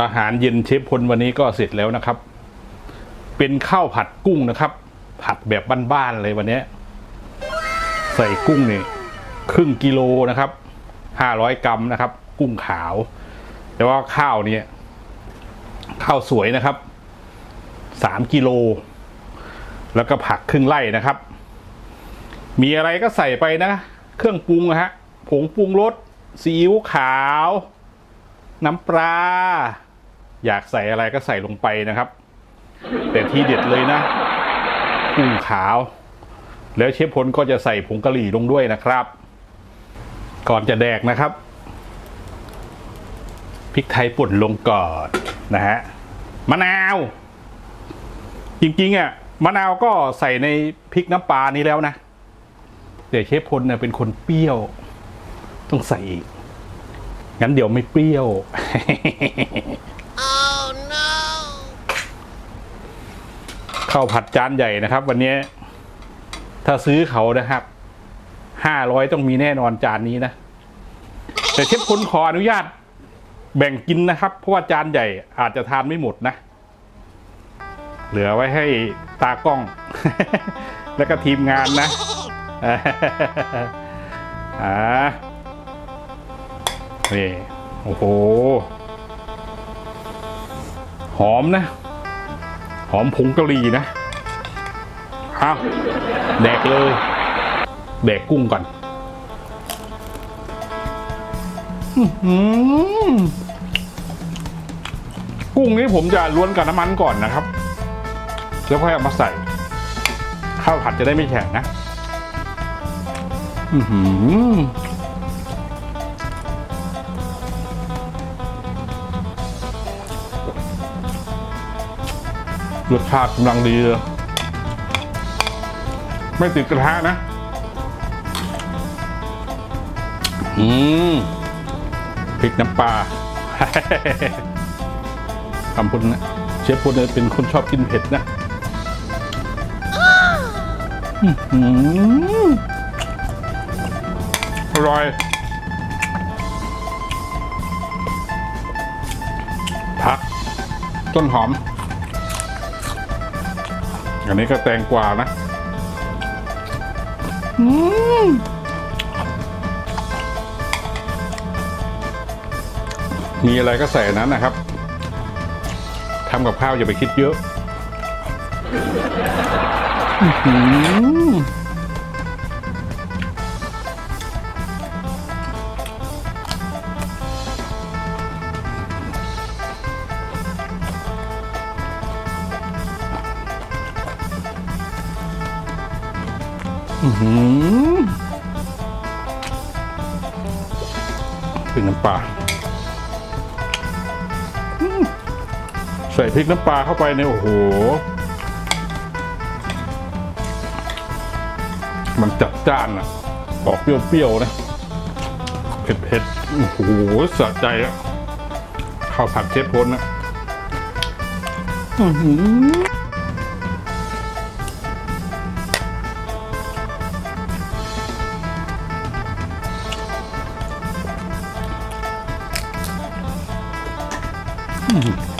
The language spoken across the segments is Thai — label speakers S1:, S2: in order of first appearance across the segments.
S1: อาหารเย็นเชฟพลวันนี้ก็เสร็จแล้วนะครับ เป็นข้าวผัดกุ้งนะครับ ผัดแบบบ้านๆเลยวันนี้ ใส่กุ้งนี่ครึ่งกิโลนะครับห้าร้อยกรัมนะครับ กุ้งขาว แต่ว่าข้าวเนี่ยข้าวสวยนะครับสามกิโล แล้วก็ผักครึ่งไร่นะครับ มีอะไรก็ใส่ไปนะ เครื่องปรุงนะฮะผงปรุงรสซีอิ๊วขาว น้ำปลา อยากใส่อะไรก็ใส่ลงไปนะครับ แต่ที่เด็ดเลยนะกุ้งขาว แล้วเชฟพลก็จะใส่ผงกะหรี่ลงด้วยนะครับ ก่อนจะแดกนะครับพริกไทยป่นลงก่อนนะฮะมะนาว จริงๆอะมะนาวก็ใส่ในพริกน้ำปลานี้แล้วนะแต่เชฟพลเนี่ยเป็นคนเปรี้ยว ต้องใส่อีกงั้นเดี๋ยวไม่เปรี้ยว ข้าวผัดจานใหญ่นะครับ วันนี้ถ้าซื้อเขานะครับห้าร้อยต้องมีแน่นอนจานนี้นะ แต่เชฟพลขออนุญาต แบ่งกินนะครับ เพราะว่าจานใหญ่อาจจะทานไม่หมดนะ เหลือไว้ให้ตากล้อง แล้วก็ทีมงานนะอ่านี่โอ้โห หอมนะ หอมผงกะหรี่นะอ้าวแดกเลย แดกกุ้งก่อนอื้อหือกุ้งนี้ผมจะล้วนกับน้ำมันก่อนนะครับ แล้วค่อยเอามาใส่ ข้าวผัดจะได้ไม่แข็งนะ อื้อหือ รสชาติกำลังดีเลย ไม่ติดกระทะนะ อืมพริกน้ำปลาคำพูดนะเชฟพูดเนี่ยเป็นคนชอบกินเผ็ดนะอื้อร่อยผักต้นหอม อันนี้ก็แตงกวานะอืมมีอะไรก็ใส่อันนั้นนะครับทำกับข้าวอย่าไปคิดเยอะ อื้อน้ำปลาใส่พริกน้ำปลาเข้าไปเนี่ยโอ้โห มันจัดจ้านอะออกเปรี้ยวๆนะ เผ็ดๆ โอ้โหสะใจอะข้าวผัดเชฟพลนะอื้อหือ อืม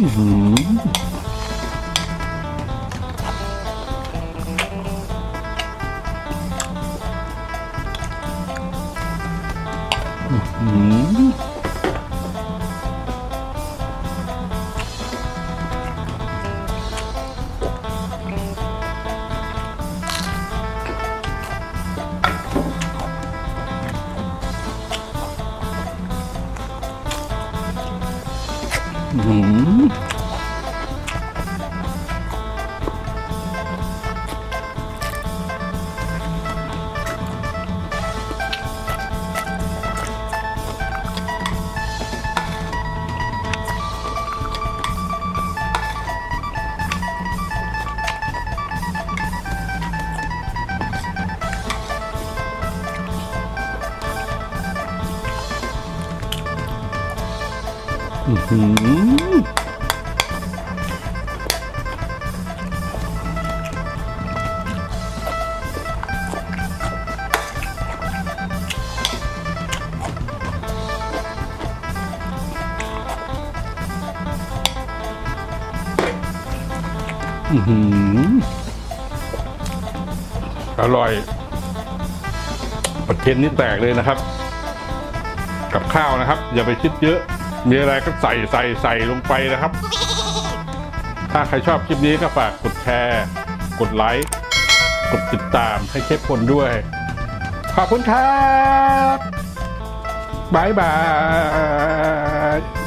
S1: อหื อ อื้อืออร่อยประเทศนี้แตกเลยนะครับ กับข้าวนะครับ อย่าไปคิดเยอะ มีอะไรก็ใส่ใส่ใส่ลงไปนะครับ ถ้าใครชอบคลิปนี้ก็ฝากกดแชร์ กดไลค์กดติดตามให้เชฟพลด้วย ขอบคุณครับบายบาย